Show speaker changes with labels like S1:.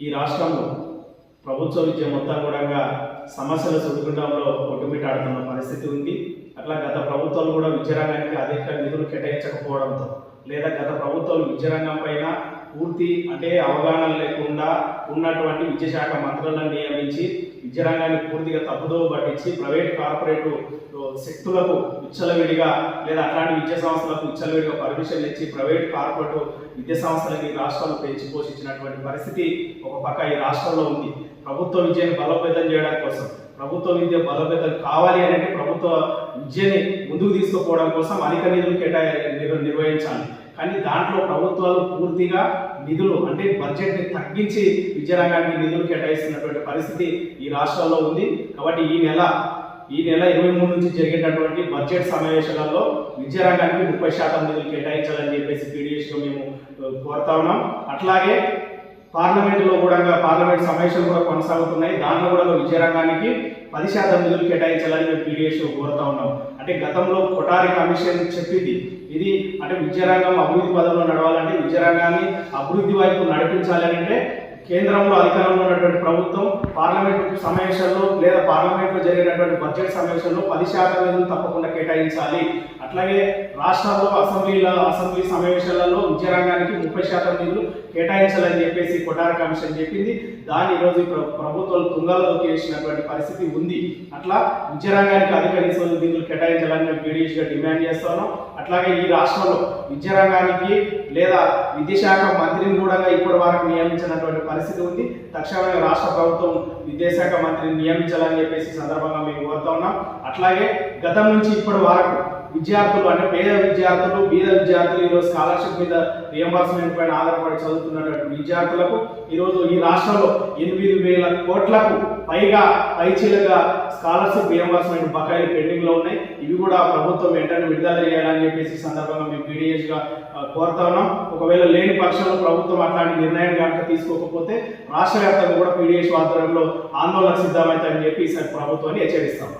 S1: ఈ రాష్ట్రంలో ప్రభుత్వ విద్య మొత్తం కూడా సమస్యల సుడిగుండంలో కొట్టుమిట్టాడుతున్న పరిస్థితి ఉంది. అట్లా గత ప్రభుత్వాలు కూడా విద్యారంగానికి అధిక నిధులు కేటాయించకపోవడంతో లేదా గత ప్రభుత్వాలు విద్యారంగం పైన పూర్తి అంటే అవగాహన లేకుండా ఉన్నటువంటి విద్యాశాఖ మంత్రులను నియమించి విద్యారంగాన్ని పూర్తిగా తప్పుదోవ పట్టించి ప్రైవేట్ కార్పొరేట్ శక్తులకు ఉచ్చలవిడిగా లేదా అట్లాంటి విద్యా సంస్థలకు ఉచ్చలవిడిగా పర్మిషన్ ఇచ్చి ప్రైవేట్ కార్పొరేట్ విద్యా సంస్థలకి రాష్ట్రాలు పెంచి పోషించినటువంటి పరిస్థితి ఒక పక్క ఈ రాష్ట్రంలో ఉంది. ప్రభుత్వ విద్యను బలోపేతం చేయడం కోసం ప్రభుత్వ విద్య బలోపేతం కావాలి అంటే ప్రభుత్వ విద్యని ముందుకు తీసుకుపోవడం కోసం అధిక నిధులు కేటాయ నిర్వహించాలి. కానీ దాంట్లో ప్రభుత్వాలు పూర్తిగా నిధులు అంటే బడ్జెట్ని తగ్గించి విద్యారంగానికి నిధులు కేటాయిస్తున్నటువంటి పరిస్థితి ఈ రాష్ట్రాల్లో ఉంది. కాబట్టి ఈ నెల ఈ నెల ఇరవై మూడు నుంచి జరిగేటటువంటి బడ్జెట్ సమావేశాలలో విద్యారంగానికి ముప్పై శాతం నిధులు కేటాయించాలని చెప్పేసి పీడిఎస్లో మేము కోరుతా ఉన్నాం. అట్లాగే పార్లమెంటులో కూడా పార్లమెంట్ సమావేశాలు కూడా కొనసాగుతున్నాయి. దాంట్లో కూడా విజయరంగానికి పది శాతం నిధులు కేటాయించాలని మేము పీడిఎస్ కోరుతా ఉన్నాం. అంటే గతంలో కొటారి కమిషన్ చెప్పింది ఇది అంటే విద్యారంగం అభివృద్ధి పదంలో నడవాలంటే విద్యారంగాన్ని అభివృద్ధి వైపు నడిపించాలి అంటే కేంద్రంలో అధికారంలో ఉన్నటువంటి ప్రభుత్వం పార్లమెంట్ సమావేశాల్లో లేదా పార్లమెంట్లో జరిగినటువంటి బడ్జెట్ సమావేశంలో పది శాతం నిధులు తప్పకుండా కేటాయించాలి. అట్లాగే రాష్ట్రాల్లో అసెంబ్లీల అసెంబ్లీ సమావేశాలలో విద్యారంగానికి ముప్పై శాతం నిధులు కేటాయించాలని చెప్పేసి కొటార కమిషన్ చెప్పింది. దాన్ని ఈరోజు ప్రభుత్వం ప్ర- ప్రభుత్వాలు వేసినటువంటి పరిస్థితి ఉంది. అట్లా విద్యారంగానికి అధిక నిధులు నిధులు కేటాయించాలని మేము పీడిఎస్గా డిమాండ్ చేస్తున్నాం అట్లాగే ఈ రాష్ట్రంలో విద్యారంగానికి లేదా విద్యాశాఖ మంత్రిని కూడా ఇప్పటి వరకు నియమించినటువంటి పరిస్థితి ఉంది. తక్షణమే రాష్ట్ర ప్రభుత్వం విద్యాశాఖ మంత్రిని నియమించాలని చెప్పేసి సందర్భంగా మేము కోరుతా ఉన్నాం. అట్లాగే గతం నుంచి ఇప్పటి వరకు విద్యార్థులు అంటే పేద విద్యార్థులు బీద విద్యార్థులు ఈరోజు స్కాలర్షిప్ మీద రియంబర్స్మెంట్ పైన ఆధారపడి చదువుతున్నటువంటి విద్యార్థులకు ఈరోజు ఈ రాష్ట్రంలో ఎనిమిది వేల కోట్లకు పైగా పైచీలుగా స్కాలర్షిప్ రియంబర్స్మెంట్ బకాయిలు పెండింగ్లో ఉన్నాయి. ఇవి కూడా ప్రభుత్వం వెంటనే విడుదల చేయాలని చెప్పేసి సందర్భంగా మేము పీడిఎస్గా కోరుతా ఉన్నాం. ఒకవేళ లేని పక్షంలో ప్రభుత్వం అట్లాంటి నిర్ణయం కనుక తీసుకోకపోతే రాష్ట్ర వ్యాప్తంగా కూడా పీడిఎస్ ఆధ్వర్యంలో ఆందోళన సిద్ధమవుతాయని చెప్పి ఈసారి ప్రభుత్వాన్ని హెచ్చరిస్తాం.